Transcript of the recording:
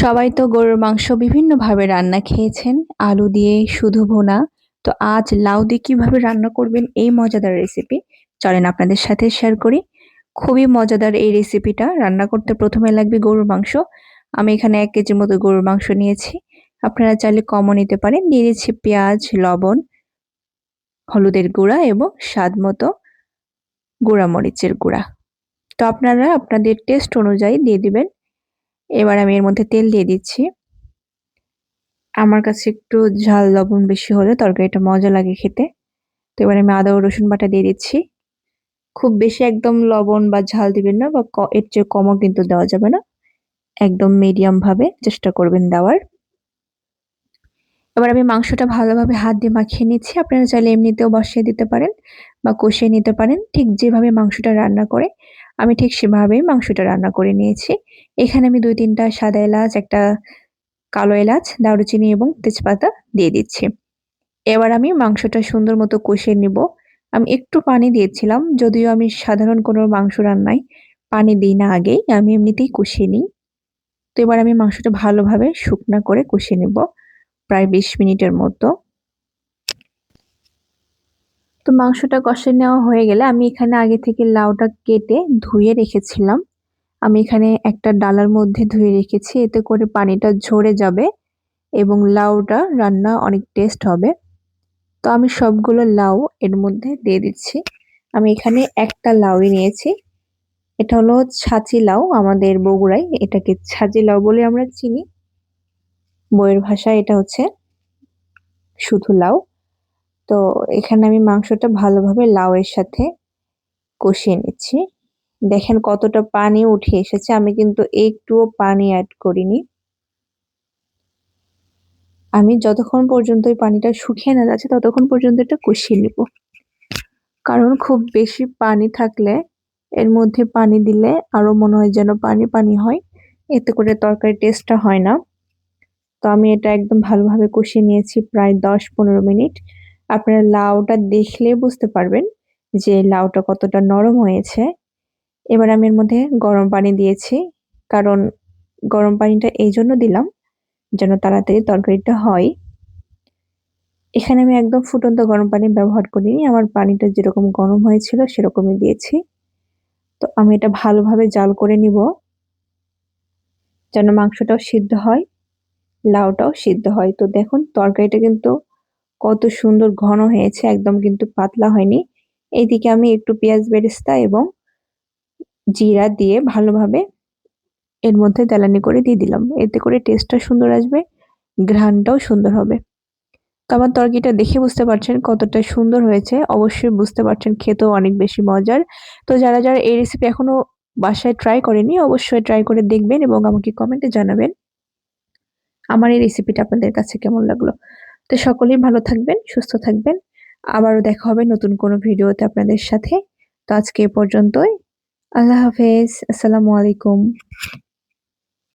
সবাই তো গরুর মাংস বিভিন্নভাবে রান্না খেয়েছেন, আলু দিয়ে শুধু ভুনা। তো আজ লাউ দিয়ে কীভাবে রান্না করবেন এই মজাদার রেসিপি চলেন আপনাদের সাথে শেয়ার করি। খুবই মজাদার এই রেসিপিটা রান্না করতে প্রথমে লাগবে গরুর মাংস। আমি এখানে এক কেজির মতো গরুর মাংস নিয়েছি। আপনারা চাইলে কমও নিতে পারেন। দিয়ে দিচ্ছি পেঁয়াজ, লবণ, হলুদের গুঁড়া এবং স্বাদ মতো গুঁড়া মরিচের গুঁড়া। তো আপনারা আপনাদের টেস্ট অনুযায়ী দিয়ে দিবেন। এবার আমি এর মধ্যে তেল দিয়ে দিচ্ছি। আমার কাছে একটু ঝাল লবণ বেশি হলে তরকারিটা মজা লাগে খেতে। তো এবার আমি আদা ও রসুন বাটা দিয়ে দিচ্ছি। খুব বেশি একদম লবণ বা ঝাল দিবেন না বা এর চেয়ে কমও কিন্তু দেওয়া যাবে না। একদম মিডিয়াম ভাবে চেষ্টা করবেন দেওয়ার। এবার আমি মাংসটা ভালোভাবে হাত দিয়ে মাখিয়ে নিচ্ছি। আপনারা চাইলে এমনিতেও বসিয়ে দিতে পারেন বা কষিয়ে নিতে পারেন। ঠিক যেভাবে মাংসটা রান্না করে, আমি ঠিক সেভাবেই মাংসটা রান্না করে নিয়েছি। এখানে আমি দুই তিনটা সাদা এলাচ, একটা কালো এলাচ, দারুচিনি এবং তেজপাতা দিয়ে দিচ্ছি। এবার আমি মাংসটা সুন্দর মতো কষিয়ে নিব। আমি একটু পানি দিয়েছিলাম, যদিও আমি সাধারণ কোনো মাংস রান্নায় পানি দিই না আগেই, আমি এমনিতেই কষিয়ে নিই। তো এবার আমি মাংসটা ভালোভাবে শুকনা করে কষিয়ে নেব। প্রায় বিশ মিনিটের মতো। তো মাংসটা কষে নেওয়া হয়ে গেলে আমি এখানে আগে থেকে লাউটা কেটে ধুয়ে রেখেছিলাম। আমি এখানে একটা ডালার মধ্যে ধুয়ে রেখেছি, এতে করে পানিটা ঝরে যাবে এবং লাউটা রান্না অনেক টেস্ট হবে। তো আমি সবগুলো লাউ এর মধ্যে দিয়ে দিচ্ছি। আমি এখানে একটা লাউই নিয়েছি। এটা হলো ছাঁচি লাউ, আমাদের বগুড়ায়। এটাকে ছাঁচি লাউ বলে আমরা চিনি। বইয়ের ভাষা এটা হচ্ছে শুধু লাউ। তো এখানে আমি মাংসটা ভালোভাবে লাউয়ের সাথে কষিয়ে নিচ্ছি। দেখেন কতটা পানি উঠে এসেছে, আমি কিন্তু একটুও পানি অ্যাড করিনি। আমি যতক্ষণ পর্যন্ত ওই পানিটা শুকিয়ে না যাচ্ছে, ততক্ষণ পর্যন্ত এটা কষিয়ে নিব। কারণ খুব বেশি পানি থাকলে, এর মধ্যে পানি দিলে আরও মনে হয় যেন পানি পানি হয়, এতে করে তরকারি টেস্টটা হয় না। তো আমি এটা একদম ভালোভাবে কষিয়ে নিয়েছি প্রায় দশ পনেরো মিনিট। আপনারা লাউটা দেখলে বুঝতে পারবেন যে লাউটা কতটা নরম হয়েছে। এবার আমি এর মধ্যে গরম পানি দিয়েছি, কারণ গরম পানিটা এই জন্য দিলাম যেন তাড়াতাড়ি তরকারিটা হয়। এখানে আমি একদম ফুটন্ত গরম পানি ব্যবহার করিনি, আমার পানিটা যেরকম গরম হয়েছিল সেরকমই দিয়েছি। তো আমি এটা ভালোভাবে জাল করে নিব, যেন মাংসটাও সিদ্ধ হয়। লাউটাও সিদ্ধ হয়। তো দেখুন, তরকারিটা কিন্তু কত সুন্দর ঘন হয়েছে, একদম কিন্তু পাতলা হয়নি। এইদিকে আমি একটু পেঁয়াজ বেরেস্তা এবং জিরা দিয়ে ভালোভাবে এর মধ্যে তেলানি করে দিয়ে দিলাম। এতে করে টেস্টটা সুন্দর আসবে ঘ্রানটাও সুন্দর হবে। তো আমার তরকিটা দেখে বুঝতে পারছেন কতটা সুন্দর হয়েছে। অবশ্যই বুঝতে পারছেন, খেতেও অনেক বেশি মজার। তো যারা যারা এই রেসিপি এখনও বাসায় ট্রাই করেনি, অবশ্যই ট্রাই করে দেখবেন এবং আমাকে কমেন্টে জানাবেন। আমার এই রেসিপিটা আপনাদের কাছে কেমন লাগল? তো সকলেই ভালো থাকবেন, সুস্থ থাকবেন। আবারও দেখা হবে নতুন কোনো ভিডিওতে আপনাদের সাথে। তো আজকে এ পর্যন্তই। আল্লাহ হাফেজ। আসসালামু আলাইকুম।